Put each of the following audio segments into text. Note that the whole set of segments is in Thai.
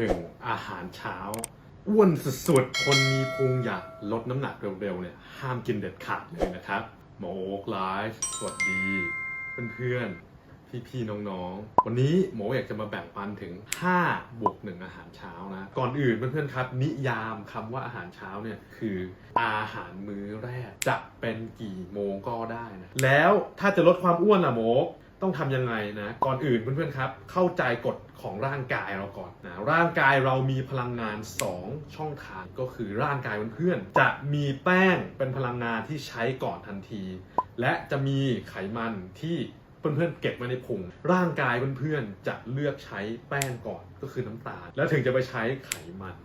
หนึ่งอาหารเช้า อ้วนสุดๆ คนมีพุงอยากลดน้ำหนักเร็วๆเนี่ยห้ามกินเด็ดขาดเลยนะครับหมอโอ๊กไลฟ์สวัสดี เพื่อนๆ พี่ๆ น้องๆ วันนี้หมออยากจะมาแบ่งปันถึง 5 บวกหนึ่งอาหารเช้านะ ก่อนอื่นเพื่อนๆ ครับ นิยามคำว่าอาหารเช้าเนี่ยคืออาหารมื้อแรกจะเป็นกี่โมงก็ได้นะ แล้วถ้าจะลดความอ้วนล่ะหมอ ต้องทำยังไงนะ ก่อนอื่นเพื่อนๆครับ เข้าใจกฎของร่างกายเราก่อนนะ ร่างกายเรามีพลังงาน 2 ช่องทางก็คือร่างกายเพื่อนๆจะมีแป้งเป็นพลังงานที่ใช้ก่อนทันที และจะมีไขมันที่เพื่อนๆเก็บไว้ในพุงร่างกายเพื่อนๆจะเลือกใช้แป้งก่อนก็คือน้ำตาล แล้วถึงจะไปใช้ไขมัน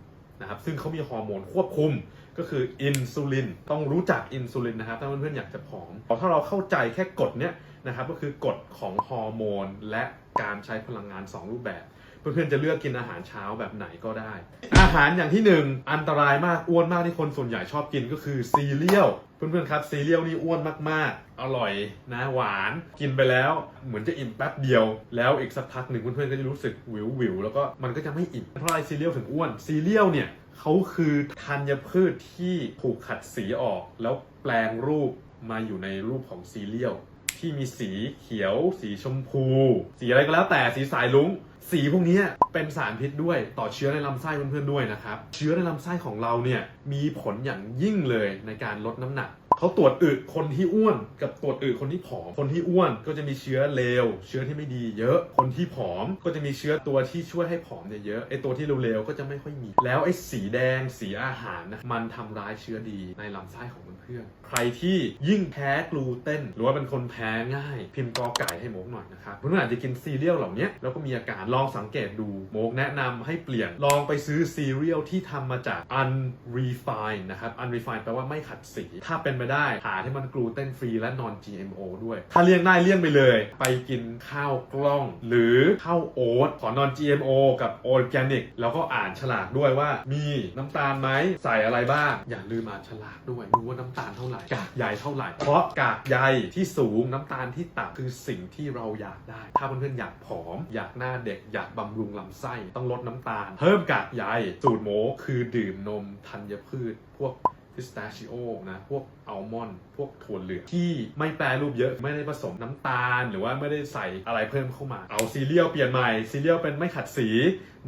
นะครับซึ่งเขามีฮอร์โมนควบคุมก็คืออินซูลินต้องรู้จักอินซูลินนะครับถ้าเพื่อนๆอยากจะผอมถ้าเราเข้าใจแค่กฎเนี้ย นะครับก็คือกฎของฮอร์โมน และการใช้พลังงาน 2 รูปแบบ เพื่อนๆจะเลือกกินอาหารเช้าแบบไหนก็ได้ อาหารอย่างที่หนึ่งอันตรายมากอ้วนมากที่คนส่วนใหญ่ชอบกินก็คือซีเรียลเพื่อนๆครับซีเรียลนี่อ้วนมากๆ อร่อยนะหวานกินไปแล้วเหมือนจะอิ่มแป๊บเดียว แล้วอีกสักพักหนึ่งเพื่อนๆก็จะรู้สึกวิววิวแล้วก็มันก็จะไม่อิ่มเพราะอะไรซีเรียลถึงอ้วนซีเรียลเนี่ยเขาคือธัญพืชที่ถูกขัดสีออก แล้วแปลงรูปมาอยู่ในรูปของซีเรียล ที่มีสีเขียว สีชมพู สีอะไรก็แล้วแต่สีสายลุ้ง สีพวกนี้เป็นสารพิษด้วยต่อเชื้อในลำไส้เพื่อนๆด้วยนะครับ เชื้อในลำไส้ของเราเนี่ยมีผลอย่างยิ่งเลยในการลดน้ำหนัก เขาตรวจอึคนที่อ้วน กับตรวจอึคนที่ผอม คนที่อ้วนก็จะมีเชื้อเลว เชื้อที่ไม่ดีเยอะ คนที่ผอมก็จะมีเชื้อตัวที่ช่วยให้ผอมเนี่ยเยอะไอตัวที่เร็วๆก็จะไม่ค่อยมี แล้วไอสีแดงสีอาหารนะมันทำร้ายเชื้อดีในลำไส้ของเพื่อนๆใครที่ยิ่งแพ้กลูเตนหรือว่าเป็นคนแพ้ง่าย พิมพ์กอไก่ให้โมกหน่อยนะครับเพื่อนๆอาจจะกินซีเรียลเหล่านี้แล้วก็มีอาการลองสังเกตดูโมกแนะนำให้เปลี่ยนลองไปซื้อซีเรียลที่ทำมาจาก unrefined นะครับ unrefined แปลว่าไม่ขัดสีถ้าเป็นไปได้หาที่มันกลูเตนฟรีและ non GMO ด้วย ถ้าเลี่ยงได้เลี่ยงไปเลย ไปกินข้าวกล้อง หรือข้าวโอ๊ตขอ non GMO กับ organic แล้วก็อ่านฉลากด้วยว่า มีน้ำตาลไหมใส่อะไรบ้าง อย่าลืมอ่านฉลากด้วยดูว่าน้ำตาลเท่าไหร่กากใยเท่าไหร่ เพราะกากใยที่สูงน้ำตาลที่ต่ำคือสิ่งที่เราอยากได้ ถ้าเพื่อนๆอยากผอม อยากหน้าเด็กอยากบำรุงลำไส้ต้องลดน้ำตาล เพิ่มกากใยสูตรโมคือดื่มนมธัญพืชพวก พิสตาชิโอนะ พวกอัลมอนด์พวกถั่วเหลืองที่ไม่แปรรูปเยอะไม่ได้ผสมน้ำตาล หรือว่าไม่ได้ใส่อะไรเพิ่มเข้ามา เอาซีเรียลเปลี่ยนใหม่ซีเรียลเป็นไม่ขัดสี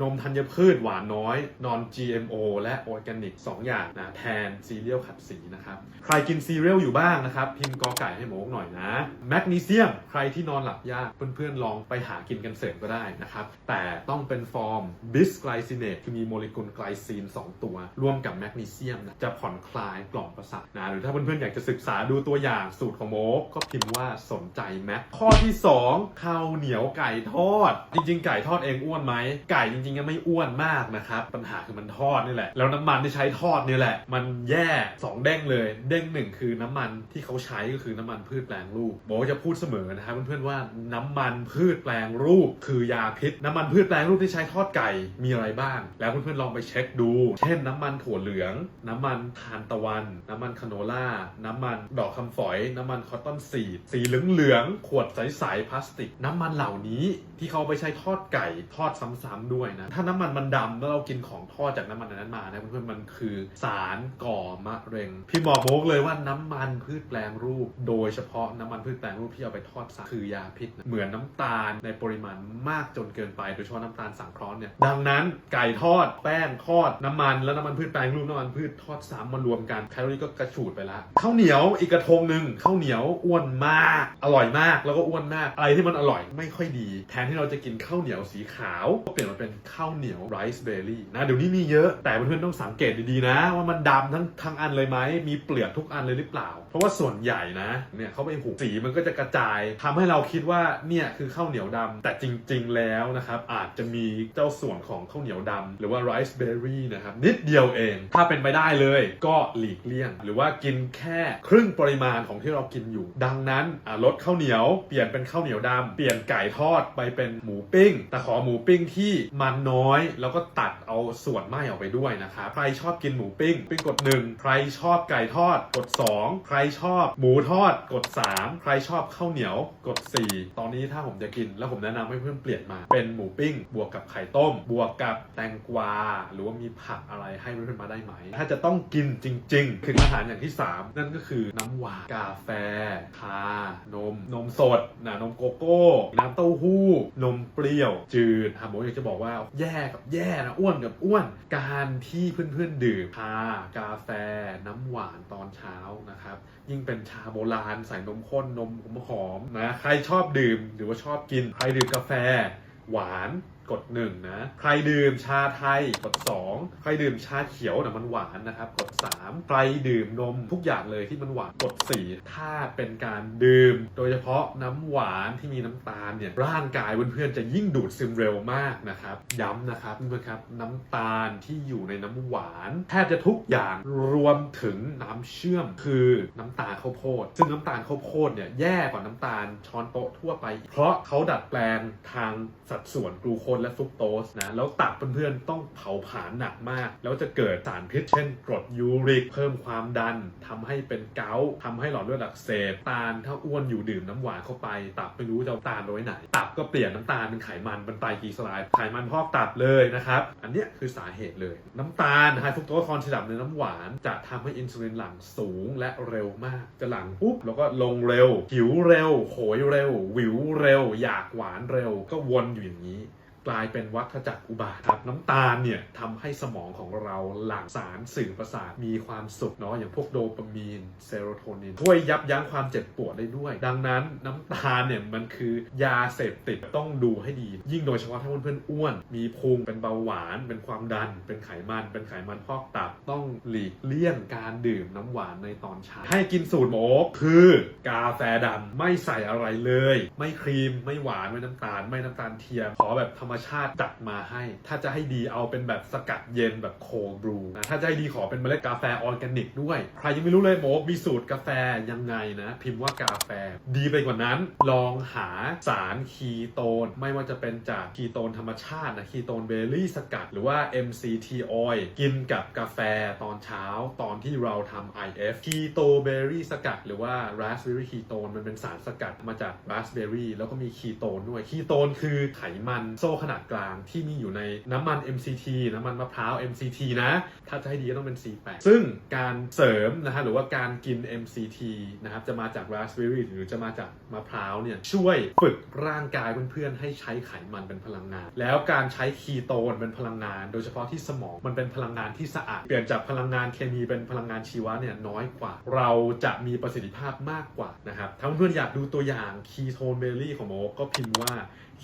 นมธัญพืชหวานน้อย นอน GMO และออร์แกนิก 2 อย่างนะแทนซีเรียลขัดสีนะครับ ใครกินซีเรียลอยู่บ้างนะครับ พิมพ์กอไก่ให้หมอหน่อยนะ แมกนีเซียม ใครที่นอนหลับยาก เพื่อนๆลองไปหากินกันเสริมก็ได้นะครับ แต่ต้องเป็นฟอร์มบิสไกลซิเนตคือมีโมเลกุลไกลซีน 2 ตัว ร่วมกับแมกนีเซียมนะจะผ่อนคลายกล่อมประสาทนะหรือถ้าเพื่อนๆอยากจะศึกษาดูตัวอย่างสูตรของโมกก็พิมพ์ว่าสนใจแมข้อที่2ข้าวเหนียวไก่ทอด จริงๆ ไก่ทอดเองอ้วนไหมไก่จจริงๆก็ไม่อ้วนมากนะครับ ปัญหาคือมันทอดนี่แหละ แล้วน้ำมันที่ใช้ทอดนี่แหละ มันแย่ 2 เด้งเลย เด้งหนึ่งคือน้ำมันที่เขาใช้ก็คือน้ำมันพืชแปลงรูปโมจะพูดเสมอนะครับเพื่อนๆว่าน้ำมันพืชแปลงรูป คือยาพิษ น้ำมันพืชแปลงรูปที่ใช้ทอดไก่มีอะไรบ้าง แล้วเพื่อนๆลองไปเช็คดู เช่นน้ำมันถั่วเหลือง น้ำมันทานตะวัน น้ำมันคาโนล่า น้ำมันดอกคำฝอย น้ำมันคอตตอนซีดสีเหลืองๆขวดใสๆพลาสติก น้ำมันเหล่านี้ที่เขาเอาไปใช้ทอดไก่ทอดซ้ำๆด้วยนะ ถ้าน้ำมันมันดำแล้วเรากินของทอดจากน้ำมันนั้นมานะเพื่อนๆมันคือสารก่อมะเร็ง พี่บอกโมกเลยว่าน้ำมันพืชแปลงรูป โดยเฉพาะน้ำมันพืชแปลงรูปที่เอาไปทอดซ้ำคือยาพิษนะเหมือนน้ำตาลในปริมาณมากจนเกินไปโดยเฉพาะน้ำตาลสังเคราะห์เนี่ยดังนั้นไก่ทอดแป้งทอดน้ำมันแล้วน้ำมันพืชแปลงรูปน้ำมันพืชทอดซ้ำมารวมกันแคลอรี่ก็กระฉูดไปละข้าวเหนียวอีกกระทงหนึ่งข้าวเหนียวอ้วนมาก อร่อยมากแล้วก็อ้วนมากอะไรที่มันอร่อยไม่ค่อยดี แทนที่เราจะกินข้าวเหนียวสีขาวก็เปลี่ยนมาเป็นข้าวเหนียวไรซ์เบอร์รี่นะเดี๋ยวนี้มีเยอะแต่เพื่อนๆต้องสังเกตดีๆนะ ว่ามันดำทั้งทั้งอันเลยไหมมีเปลือกทุกอันเลยหรือเปล่า เพราะว่าส่วนใหญ่นะเนี่ยเขาไปหุงสีมันก็จะกระจายทำให้เราคิดว่าเนี่ยคือข้าวเหนียวดำแต่จริงๆแล้วนะครับอาจจะมีเจ้าส่วนของข้าวเหนียวดำหรือว่าไรซ์เบอร์รี่นะครับนิดเดียวเอง ถ้าเป็นไปได้เลยก็หลีกเลี่ยง หรือว่ากินแค่ครึ่งปริมาณของที่เรากินอยู่ ดังนั้นลดข้าวเหนียว เปลี่ยนเป็นข้าวเหนียวดำเปลี่ยนไก่ทอดไปเป็นหมูปิ้ง แต่ขอหมูปิ้งที่มันมันน้อย แล้วก็ตัดเอาส่วนไหม้ออกไปด้วยนะครับใครชอบกินหมูปิ้งปิ้งกด 1 ใครชอบไก่ทอดกด 2 ใครชอบหมูทอดกด 3 ใครชอบข้าวเหนียวกด 4 ตอนนี้ถ้าผมจะกิน แล้วผมแนะนำให้เพื่อนเปลี่ยนมา เป็นหมูปิ้ง บวกกับไข่ต้ม บวกกับแตงกวา หรือว่ามีผักอะไรให้เพื่อนมาได้ไหม ถ้าจะต้องกินจริง ๆ คืออาหารอย่างที่ 3 นั่นก็คือน้ำหวานกาแฟชานม นมสดนะนมโกโก้ น้ำเต้าหู้ นมเปรี้ยว จืดฮะผมอยากจะบอกว่าแย่กับแย่นะอ้วนกับอ้วน การที่เพื่อนๆ ดื่มชากาแฟ น้ำหวานตอนเช้านะครับ ยิ่งเป็นชาโบราณใส่นมข้นนมหอมนะ ใครชอบดื่มหรือว่าชอบกิน ใครดื่มกาแฟ หวาน กด 1 นะ ใครดื่มชาไทยกด 2 ใครดื่มชาเขียวนะมันหวานนะครับ กด 3 ใครดื่มนมทุกอย่างเลยที่มันหวานกด 4 ถ้าเป็นการดื่ม โดยเฉพาะน้ำหวานที่มีน้ำตาลเนี่ยร่างกายเพื่อนๆจะยิ่งดูดซึมเร็วมากนะครับ ย้ำนะครับเพื่อนครับน้ำตาลที่อยู่ในน้ำหวานแทบจะทุกอย่างรวมถึงน้ำเชื่อมคือน้ำตาลข้าวโพด ซึ่งน้ำตาลข้าวโพดเนี่ยแย่กว่าน้ำตาลช้อนโต๊ะทั่วไป เพราะเขาดัดแปลงทางสัดส่วนกลูโคสและฟรุกโตสนะ แล้วตับเพื่อนๆต้องเผาผลาญหนักมาก แล้วจะเกิดสารพิษ เช่นกรดยูริก เพิ่มความดันทำให้เป็นเกาต์ทำให้หลอดเลือดอักเสบตาลถ้าอ้วนอยู่ดื่มน้ำหวานเข้าไป ตับไม่รู้จะตาลโดยไหน ตับก็เปลี่ยนน้ำตาลเป็นไขมันเป็นไตรกลีเซอไรด์ไขมันพอกตับเลยนะครับ อันเนี้ยคือสาเหตุเลย น้ำตาลไฮฟรุกโตสคอนซิดับในน้ำหวาน จะทำให้อินซูลินหลั่งสูงและเร็วมาก จะหลั่งปุ๊บแล้วก็ลงเร็วหิวเร็วโหยเร็ว วิวเร็ว อยากหวานเร็ว ก็วนอยู่อย่างนี้ กลายเป็นวัฏจักรอุบาทครับน้ำตาลเนี่ยทำให้สมองของเราหลั่งสารสื่อประสาทมีความสุขเนาะอย่างพวกโดปามีนเซโรโทนินช่วยยับยั้งความเจ็บปวดได้ด้วย ดังนั้นน้ำตาลเนี่ยมันคือยาเสพติดต้องดูให้ดี ยิ่งโดยเฉพาะถ้าเพื่อนๆอ้วน มีพุงเป็นเบาหวาน เป็นความดัน เป็นไขมันเป็นไขมันพอกตับต้องหลีกเลี่ยงการดื่มน้ำหวานในตอนเช้าให้กินสูตรโมกคือกาแฟดำไม่ใส่อะไรเลย ไม่ครีมไม่หวานไม่น้ำตาล ไม่น้ำตาลเทียมขอแบบธรรมชาติจัดมาให้ ถ้าจะให้ดีเอาเป็นแบบสกัดเย็นแบบโคลบรูนะถ้าจะให้ดีขอเป็นเมล็ดกาแฟออร์แกนิกด้วย ใครยังไม่รู้เลยโมกมีสูตรกาแฟยังไงนะ พิมพ์ว่ากาแฟ ดีไปกว่านั้น ลองหาสารคีโตน ไม่ว่าจะเป็นจากคีโตนธรรมชาตินะคีโตนเบอร์รี่สกัด หรือว่า MCT oil กินกับกาแฟตอนเช้าตอนที่เราทำ IF คีโตเบอร์รี่สกัด หรือว่า raspberry ketone มันเป็นสารสกัดมาจาก raspberry แล้วก็มีคีโตนด้วยคีโตนคือไขมันโซขนาดกลางที่มีอยู่ในน้ำมัน MCT น้ำมันมะพร้าว MCT นะ ถ้าจะให้ดีก็ต้องเป็น C8 ซึ่งการเสริมนะฮะหรือว่าการกิน MCT นะครับจะมาจาก raspberry หรือจะมาจากมะพร้าวเนี่ยช่วยฝึกร่างกายเพื่อนๆให้ใช้ไขมันเป็นพลังงาน แล้วการใช้คีโตนเป็นพลังงาน โดยเฉพาะที่สมองมันเป็นพลังงานที่สะอาด เปลี่ยนจากพลังงานเคมีเป็นพลังงานชีวะเนี่ยน้อยกว่า เราจะมีประสิทธิภาพมากกว่านะครับถ้าเพื่อนๆอยากดูตัวอย่างคีโตนเบลลี่ของโมก็พิมพ์ว่า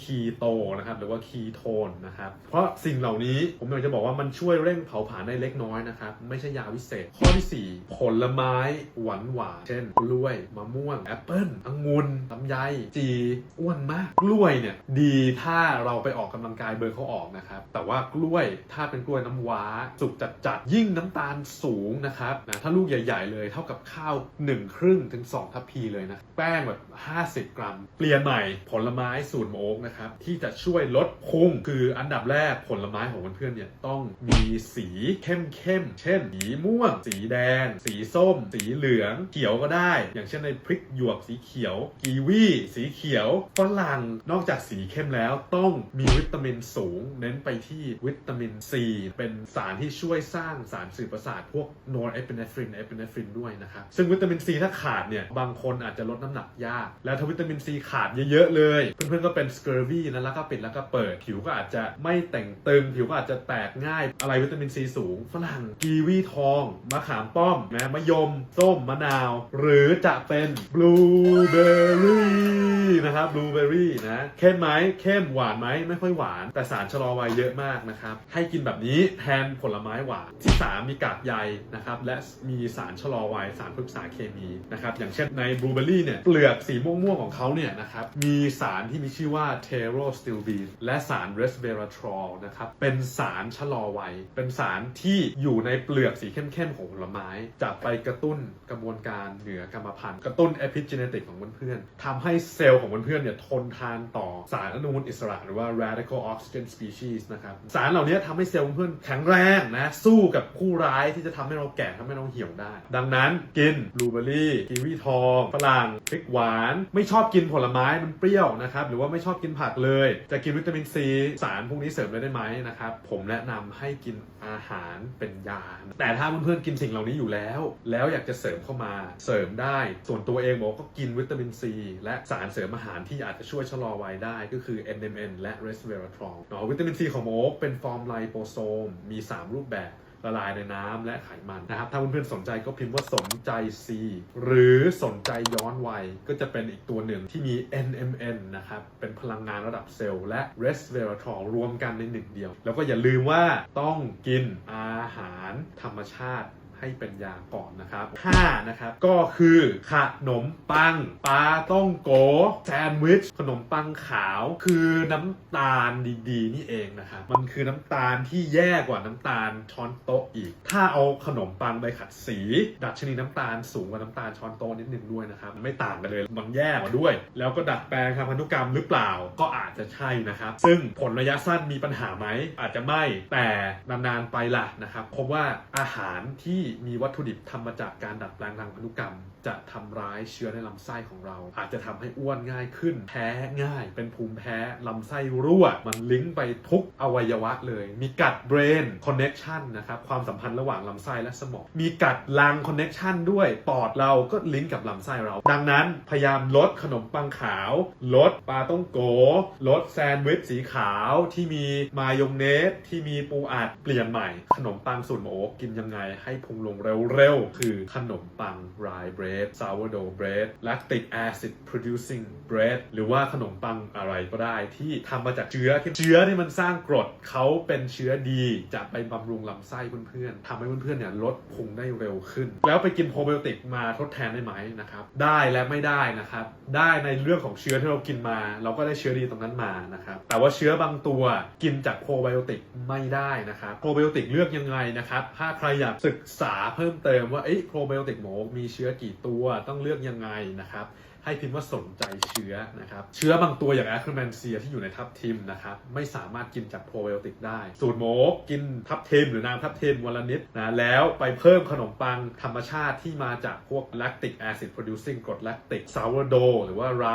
คีโตนะครับหรือว่าคีโทนนะครับเพราะสิ่งเหล่านี้ผมอยากจะบอกว่ามันช่วยเร่งเผาผลาญได้เล็กน้อยนะครับไม่ใช่ยาวิเศษ ข้อที่ 4 ผลไม้หวานหวานๆเช่นกล้วยมะม่วงแอปเปิ้ลองุ่นลำไยจีอ้วนมาก กล้วยเนี่ยดีถ้าเราไปออกกำลังกายเบิร์เขาออกนะครับแต่ว่ากล้วยถ้าเป็นกล้วยน้ำว้า สุกจัดๆยิ่งน้ำตาลสูงนะครับนะถ้าลูกใหญ่ ๆ เลยเท่ากับข้าว1ครึ่งถึง2ทัพพีเลยนะแป้งแบบ 50 กรัม เปลี่ยนใหม่ผลไม้สูตรโมกนะครับที่จะช่วยลดพุงคืออันดับแรกผลไม้ของเพื่อนๆเนี่ยต้องมีสีเข้มๆเช่น สีม่วง สีแดง สีส้ม สีเหลือง เขียวก็ได้ อย่างเช่นในพริกหยวกสีเขียว กีวีสีเขียวฝรั่งนอกจากสีเข้มแล้วต้องมีวิตามินสูง เน้นไปที่วิตามินซีเป็นสารที่ช่วยสร้างสารสื่อประสาทพวกโนรเอพิเนฟรินเอพิเนฟรินด้วยนะครับซึ่งวิตามินซีถ้าขาดเนี่ยบางคนอาจจะลดน้ำหนักยาก แล้วถ้าวิตามินซีขาดเยอะๆเลย เพื่อนๆก็เป็นสเกอร์วีนะแล้วก็ปิดแล้วก็เปิดผิวก็อาจจะไม่แต่งตึง ผิวก็อาจจะแตกง่าย อะไรวิตามินซีสูง ฝรั่งกีวีทองมะขามป้อมนะมะยม ส้มมะนาว หรือจะเป็นบลูเบอร์รี่นะครับบลูเบอร์รี่นะเข้มไหมเข้มหวานไหมไม่ค่อยหวาน แต่สารชะลอวัยเยอะมากนะครับ ให้กินแบบนี้แทนผลไม้หวานที่ 3 มีกากใยนะครับและมีสารชะลอวัยสารพฤกษาเคมีนะครับอย่างเช่นในบลูเบอร์รี่เนี่ยเปลือกสีม่วงๆของเขาเนี่ยนะครับมีสารที่มีชื่อว่าเทโรสติลบีนและสารเรสเวราทรอลนะครับเป็นสารชะลอวัย เป็นสารที่อยู่ในเปลือกสีเข้มๆของผลไม้ จะไปกระตุ้นกระบวนการเหนือกรรมพันธุ์กระตุ้นเอพิจเนติกของเพื่อนๆทำให้เซลล์ของเพื่อนๆเนี่ยทนทานต่อสารอนุมูลอิสระ หรือว่า radical oxygen species นะครับสารเหล่านี้ทำให้เซลล์เพื่อนแข็งแรงนะสู้กับผู้ร้ายที่จะทำให้เราแก่ทำให้เราเหี่ยวได้ ดังนั้นกินบลูเบอร์รี่กีวีทองฝรั่งพริกหวาน ไม่ชอบกินผลไม้มันเปรี้ยวนะครับหรือว่าไม่ชอบกินินผักเลย จะกินวิตามินซีสารพวกนี้เสริมได้ไหมนะครับ ผมแนะนำให้กินอาหารเป็นยา แต่ถ้าเพื่อนๆกินสิ่งเหล่านี้อยู่แล้ว แล้วอยากจะเสริมเข้ามาเสริมได้ ส่วนตัวเองบอกก็กินวิตามินซีและสารเสริมอาหารที่อาจจะช่วยชะลอวัยได้ก็คือ NMN และ resveratrol เนาะวิตามินซีของโมกเป็นฟอร์มไลโปโซมมี 3 รูปแบบ ละลายในน้ำและไขมันนะครับถ้าเพื่อนๆสนใจก็พิมพ์ว่าสนใจ C หรือสนใจย้อนวัยก็จะเป็นอีกตัวหนึ่งที่มี NMN นะครับเป็นพลังงานระดับเซลล์และ resveratrol รวมกันในหนึ่งเดียว แล้วก็อย่าลืมว่าต้องกินอาหารธรรมชาติ ให้เป็นยาก่อนนะครับ5นะครับก็คือขนมปังปลาต้องโกแซนด์วิชขนมปังขาวคือน้ำตาลดีๆ นี่เองนะครับมันคือน้ำตาลที่แย่กว่าน้ำตาลช้อนโต๊ะอีก ถ้าเอาขนมปังไปขัดสี ดัชนีน้ำตาลสูงกว่าน้ำตาลช้อนโต๊ะนิดนึงด้วยนะครับไม่ต่างกันเลยมันแย่กว่าด้วย แล้วก็ดัดแปลงทางพันธุกรรมหรือเปล่าก็อาจจะใช่นะครับ ซึ่งผลระยะสั้นมีปัญหาไหมอาจจะไม่แต่นานๆไปล่ะนะครับพบว่าอาหารที่มีวัตถุดิบทำมาจากการดัดแปลงทางพันธุกรรม จะทำร้ายเชื้อในลำไส้ของเรา อาจจะทำให้อ้วนง่ายขึ้น แพ้ง่าย เป็นภูมิแพ้ลำไส้รั่ว มันลิงก์ไปทุกอวัยวะเลย มีกัดเบรนคอนเน็ชันนะครับความสัมพันธ์ระหว่างลำไส้และสมอง มีกัดลังคอนเน็ชันด้วยปอดเราก็ลิงก์กับลำไส้เรา ดังนั้นพยายามลดขนมปังขาว ลดปลาต้องโก ลดแซนด์วิชสีขาวที่มีมายองเนสที่มีปูอัดเปลี่ยนใหม่ ขนมปังสูตรหมอโอ๊กกินยังไงให้พุงลงเร็วๆ คือขนมปังไรเบรด sourdough bread lactic acid producing bread หรือว่าขนมปังอะไรก็ได้ที่ทำมาจากเชื้อเชื้อที่มันสร้างกรดเขาเป็นเชื้อดีจะไปบำรุงลำไส้เพื่อนๆทำให้เพื่อนๆเนี่ยลดพุงได้เร็วขึ้น แล้วไปกินโปรไบโอติกมาทดแทนได้ไหมนะครับ ได้และไม่ได้นะครับ ได้ในเรื่องของเชื้อที่เรากินมา เราก็ได้เชื้อดีตรงนั้นมานะครับแต่ว่าเชื้อบางตัวกินจากโปรไบโอติกไม่ได้นะครับโปรไบโอติกเลือกยังไงนะครับถ้าใครอยากศึกษาเพิ่มเติมว่าเอ้โปรไบโอติกหมูมีเชื้อกี่ตัวต้องเลือกยังไงนะครับ ให้พิมพ์ว่าสนใจเชื้อนะครับ เชื้อบางตัวอย่างแอคเคอร์แมนเซียที่อยู่ในทับทิมนะครับ ไม่สามารถกินจากโปรไบโอติกได้ สูตรโมกกินทับทิมหรือน้ำทับทิมวันละนิดนะ แล้วไปเพิ่มขนมปังธรรมชาติที่มาจากพวก lactic acid producing กรด lactic sourdough หรือว่าไร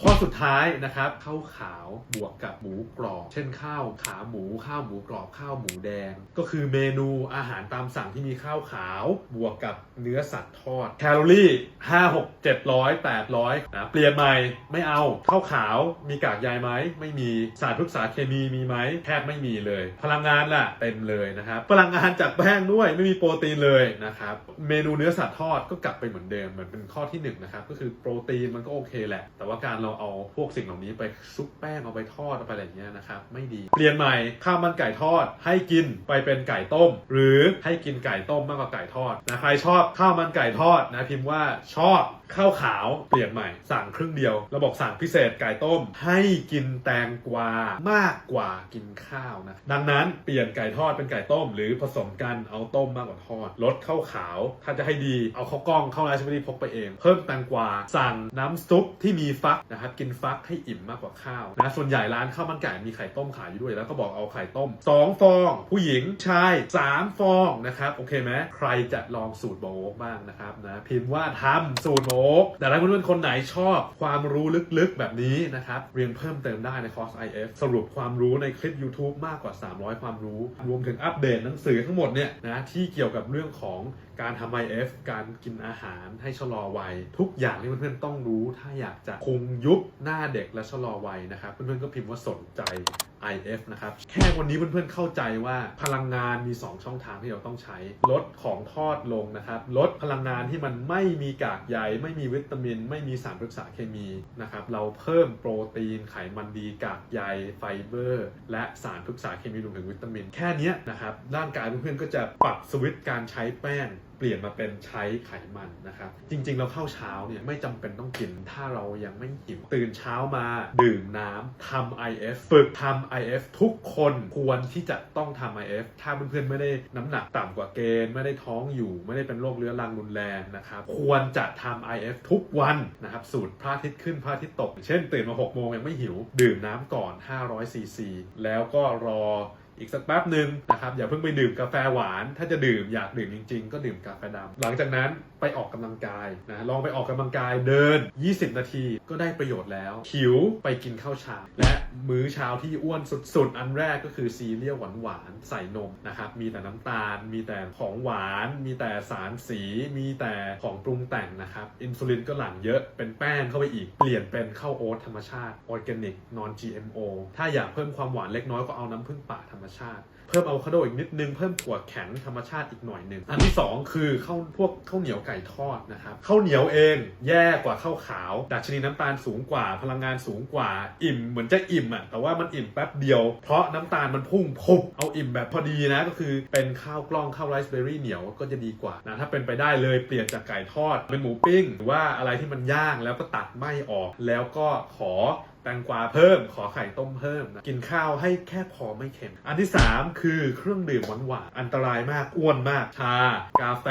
ข้อสุดท้ายนะครับข้าวขาวบวกกับหมูกรอบ เช่นข้าวขาหมูข้าวหมูกรอบข้าวหมูแดง ก็คือเมนูอาหารตามสั่งที่มีข้าวขาว บวกกับเนื้อสัตว์ทอดแคลอรี่5 6 700 800นะเปลี่ยนใหม่ไม่เอาข้าวขาวมีกากใยไหมไม่มีสารพฤกษาเคมีมีไหมแทบไม่มีเลย พลังงานล่ะเต็มเลยนะครับพลังงานจากแป้งด้วยไม่มีโปรตีนเลยนะครับเมนูเนื้อสัตว์ทอดก็กลับไปเหมือนเดิมเหมือนเป็นข้อที่หนึ่งนะครับก็คือโปรตีนมันก็โอเคแหละ แต่ว่าการเราเอาพวกสิ่งเหล่านี้ไปซุปแป้งเอาไปทอดเอาไปอะไรอย่างเงี้ยนะครับไม่ดีเปลี่ยนใหม่ข้าวมันไก่ทอดให้กินไปเป็นไก่ต้ม หรือให้กินไก่ต้มมากกว่าไก่ทอดนะใครชอบข้าวมันไก่ทอดนะพิมพ์ว่าชอบ ข้าวขาวเปลี่ยนใหม่ สั่งครึ่งเดียวเราบอกสั่งพิเศษไก่ต้ม ให้กินแตงกวามากกว่ากินข้าวนะ ดังนั้นเปลี่ยนไก่ทอดเป็นไก่ต้ม หรือผสมกันเอาต้มมากกว่าทอด ลดข้าวขาว ถ้าจะให้ดีเอาข้าวกล้องข้าวไรซ์เบอรี่พกไปเอง เพิ่มแตงกวา สั่งน้ำซุปที่มีฟักนะครับกินฟักให้อิ่มมากกว่าข้าวนะส่วนใหญ่ร้านข้าวมันไก่มีไข่ต้มขายอยู่ด้วย แล้วก็บอกเอาไข่ต้ม 2 ฟอง ผู้หญิงชาย 3 ฟองนะครับโอเคไหมใครจะลองสูตรโบกบ้างนะครับนะพิมพ์ว่าทำสูตรโบกแต่ถ้าเพื่อนๆคนไหนชอบความรู้ลึกๆแบบนี้นะครับ เรียนเพิ่มเติมได้ในคอร์ส IF สรุปความรู้ในคลิป YouTube มากกว่า 300 ความรู้ รวมถึงอัปเดตหนังสือทั้งหมดเนี่ยนะที่เกี่ยวกับเรื่องของการทำ IF การกินอาหารให้ชะลอวัย ทุกอย่างที่เพื่อนๆต้องรู้ ถ้าอยากจะคงยุบหน้าเด็กและชะลอวัยนะครับ เพื่อนๆก็พิมพ์ว่าสนใจ IF นะครับ แค่วันนี้เพื่อนๆเข้าใจว่าพลังงานมี 2 ช่องทางที่เราต้องใช้ ลดของทอดลงนะครับ ลดพลังงานที่มันไม่มีกากใยไม่มีวิตามิน ไม่มีสารพฤกษาเคมีนะครับ เราเพิ่มโปรตีน ไขมันดี กากใยไฟเบอร์ และสารพฤกษาเคมีรวมถึงวิตามิน แค่นี้นะครับร่างกายเพื่อนๆก็จะปรับสวิตช์การใช้แป้ง ลี่ยนมาเป็นใช้ไขมันนะครับ จริง ๆ เราเข้าเช้าเนี่ยไม่จำเป็นต้องกิน ถ้าเรายังไม่หิวตื่นเช้ามา ดื่มน้ำทำ IF ฝึกทำ IF ทุกคนควรที่จะต้องทำ IF ถ้าเพื่อนๆไม่ได้น้ำหนักต่ำกว่าเกณฑ์ไม่ได้ท้องอยู่ ไม่ได้เป็นโรคเรื้อรังรุนแรงนะครับ ควรจะทำ IF ทุกวันนะครับ สูตรพระอาทิตย์ขึ้นพระอาทิตย์ตก เช่น ตื่นมา6โมงยังไม่หิว ดื่มน้ำก่อน500ซีซีแล้วก็รอ อีกสักแป๊บหนึ่งนะครับอย่าเพิ่งไปดื่มกาแฟหวาน ถ้าจะดื่มอยากดื่มจริง ๆ ก็ดื่มกาแฟดำหลังจากนั้น ไปออกกำลังกายนะลองไปออกกำลังกายเดิน 20 นาทีก็ได้ประโยชน์แล้ว หิวไปกินข้าวเช้าและมื้อเช้าที่อ้วนสุด ๆ อันแรกก็คือซีเรียลหวานๆใส่นมนะครับมีแต่น้ำตาล มีแต่ของหวาน มีแต่สารสี มีแต่ของปรุงแต่งนะครับอินซูลินก็หลั่งเยอะเป็นแป้งเข้าไปอีกเปลี่ยนเป็นข้าวโอ๊ตธรรมชาติออร์แกนิกนอน GMO ถ้าอยากเพิ่มความหวานเล็กน้อยก็เอาน้ำผึ้งป่าธรรมชาติ เพิ่มอะโวคาโดอีกนิดนึงเพิ่มถั่วแข็งธรรมชาติอีกหน่อยหนึ่งอันที่2คือข้าวพวกข้าวเหนียวไก่ทอดนะครับข้าวเหนียวเองแย่กว่าข้าวขาวดัชนีน้ำตาลสูงกว่าพลังงานสูงกว่า อิ่มเหมือนจะอิ่มอะแต่ว่ามันอิ่มแป๊บเดียว เพราะน้ำตาลมันพุ่งพุบเอาอิ่มแบบพอดีนะก็คือเป็นข้าวกล้องข้าวไรซ์เบอร์รี่เหนียวก็จะดีกว่านะถ้าเป็นไปได้เลยเปลี่ยนจากไก่ทอดเป็นหมูปิ้ง หรือว่าอะไรที่มันย่างแล้วก็ตัดไหมออก แล้วก็ขอ แตงกวาเพิ่ม ขอไข่ต้มเพิ่มนะกินข้าวให้แค่พอไม่เค็ม อันที่ 3 คือเครื่องดื่มหวานๆอันตรายมากอ้วนมาก ชา กาแฟ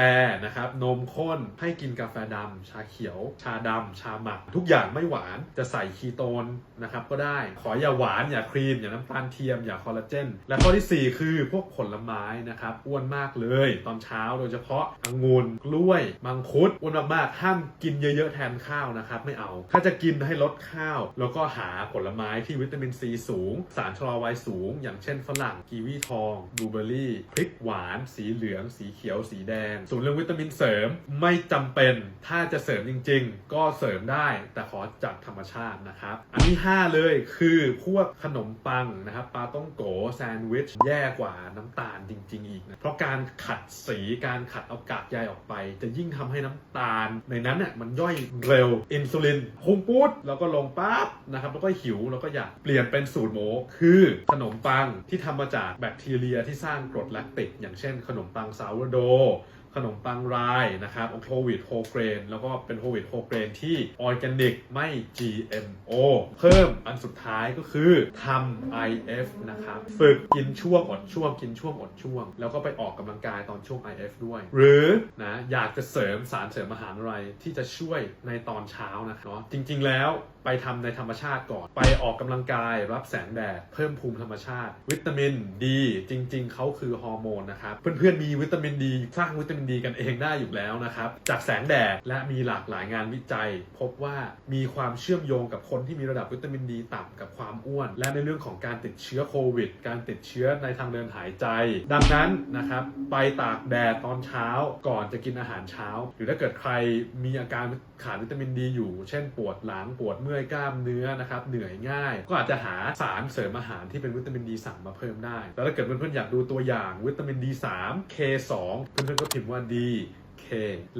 นะครับนมข้นให้กินกาแฟดำชาเขียว ชาดำชาหมัก ทุกอย่างไม่หวานจะใส่คีโตนนะครับก็ได้ ขออย่าหวานอย่าครีม อย่าน้ำตาลเทียมอย่าคอลลาเจนและข้อทีสี่ 4 คือพวกผลไม้นะครับอ้วนมากเลย ตอนเช้าโดยเฉพาะองุ่นกล้วย มังคุดอ้วนมากๆห้ามกินเยอะๆแทนข้าวนะครับไม่เอา ถ้าจะกินให้ลดข้าวแล้วก็หาผลไม้ที่วิตามินซีสูง สารชะลอวัยสูง อย่างเช่นฝรั่งกีวีทองบลูเบอร์รี่พริกหวาน สีเหลือง สีเขียว สีแดง ส่วนเรื่องวิตามินเสริมไม่จำเป็น ถ้าจะเสริมจริง ๆ ก็เสริมได้แต่ขอจากธรรมชาตินะครับ อันที่ 5 เลยคือพวกขนมปังนะครับปลาต้องโกแซนด์วิช แย่กว่าน้ำตาลจริง ๆ อีกนะเพราะการขัดสีการขัดเอากากใยออกไป จะยิ่งทำให้น้ำตาล ในนั้นเนี่ยมันย่อยเร็วอินซูลินพุ่งปุ๊ดแล้วก็ลงปั๊บนะครับแล้วก็หิวแล้วก็อยากเปลี่ยนเป็นสูตรโมคือขนมปังที่ทำมาจากแบคทีเรียที่สร้างกรดแลคติก อย่างเช่น ขนมปังซาวโดขนมปังรายนะครับโฮวิตโฮเกรน แล้วก็เป็นโฮวิตโฮเกรนที่ออร์แกนิกไม่ GMO เพิ่มอันสุดท้ายก็คือทำ IF นะครับ ฝึกกินช่วงอดช่วง กินช่วงอดช่วง แล้วก็ไปออกกำลังกายตอนช่วง IF ด้วย หรือนะอยากจะเสริมสารเสริมอาหารอะไรที่จะช่วยในตอนเช้านะครับเนาะจริง ๆ แล้ว ไปทำในธรรมชาติก่อน ไปออกกำลังกายรับแสงแดดเพิ่มภูมิธรรมชาติ วิตามินดี จริง ๆเขาคือฮอร์โมนนะครับ เพื่อนๆมีวิตามินดี สร้างวิตามินดีกันเองได้อยู่แล้วนะครับ จากแสงแดดและมีหลากหลายงานวิจัย พบว่ามีความเชื่อมโยงกับคนที่มีระดับวิตามินดีต่ำกับความอ้วน และในเรื่องของการติดเชื้อโควิด การติดเชื้อในทางเดินหายใจ ดังนั้นนะครับไปตากแดดตอนเช้าก่อนจะกินอาหารเช้า หรือถ้าเกิดใครมีอาการ ขาดวิตามินดีอยู่ เช่นปวดหลังปวดเมื่อยกล้ามเนื้อนะครับเหนื่อยง่าย ก็อาจจะหาสารเสริมอาหารที่เป็นวิตามินดี3มาเพิ่มได้ แล้วถ้าเกิดเพื่อนๆอยากดูตัวอย่างวิตามินดี3 K2 เพื่อนๆก็พิมพ์ว่าดี เค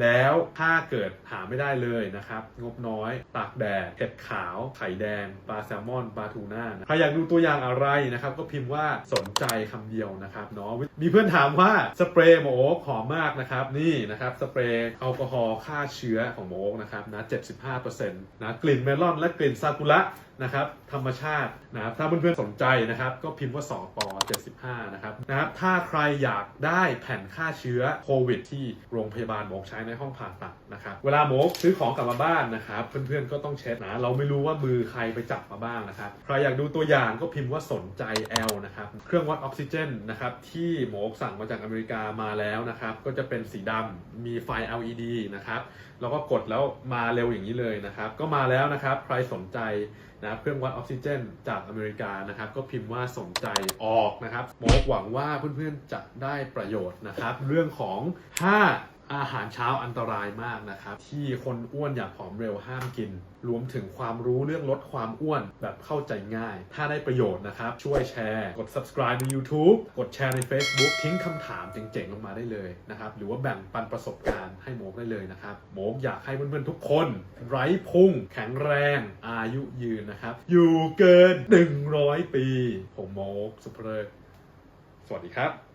แล้วถ้าเกิดหาไม่ได้เลยนะครับ งบน้อย ตากแดดเห็ดขาว ไข่แดง ปลาแซลมอน ปลาทูน่านะใครอยากดูตัวอย่างอะไรนะครับ ก็พิมพ์ว่าสนใจคำเดียวนะครับเนาะ มีเพื่อนถามว่าสเปรย์โมอกหอมมากนะครับ นี่นะครับสเปรย์แอลกอฮอล์ฆ่าเชื้อของโมอกนะครับนะ 75%นะกลิ่นเมลอนและกลิ่นซากุระนะครับธรรมชาตินะครับถ้าเพื่อนๆสนใจนะครับ ก็พิมพ์ว่า2ป75นะครับนะครับถ้าใครอยากได้แผ่นฆ่าเชื้อโควิดที่โรงพยาบาลหมกใช้ในห้องผ่าตัดนะครับเวลาหมกซื้อของกลับมาบ้านนะครับเพื่อนๆก็ต้องเช็ดนะเราไม่รู้ว่ามือใครไปจับมาบ้างนะครับใครอยากดูตัวอย่างก็พิมพ์ว่าสนใจ L นะครับเครื่องวัดออกซิเจนนะครับที่หมกสั่งมาจากอเมริกามาแล้วนะครับก็จะเป็นสีดำมีไฟ LED นะครับแล้วก็กดแล้วมาเร็วอย่างนี้เลยนะครับก็มาแล้วนะครับใครสนใจนะเครื่องวัดออกซิเจน จากอเมริกานะครับก็พิมพ์ว่าสนใจออกนะครับหมอหวังว่าเพื่อนๆจะได้ประโยชน์นะครับเรื่องของ 5 อาหารเช้าอันตรายมากนะครับ ที่คนอ้วนอยากผอมเร็วห้ามกิน รวมถึงความรู้เรื่องลดความอ้วนแบบเข้าใจง่าย ถ้าได้ประโยชน์นะครับ ช่วยแชร์ กด subscribe ใน YouTube กดแชร์ใน Facebook ทิ้งคำถามเจ๋งๆ ลงมาได้เลยนะครับ หรือว่าแบ่งปันประสบการณ์ให้โมกได้เลยนะครับ โมกอยากให้เพื่อนๆทุกคน ไร้พุงแข็งแรง อายุยืนนะครับ อยู่เกิน 100 ปี ผมโมกสุภเริกสวัสดีครับ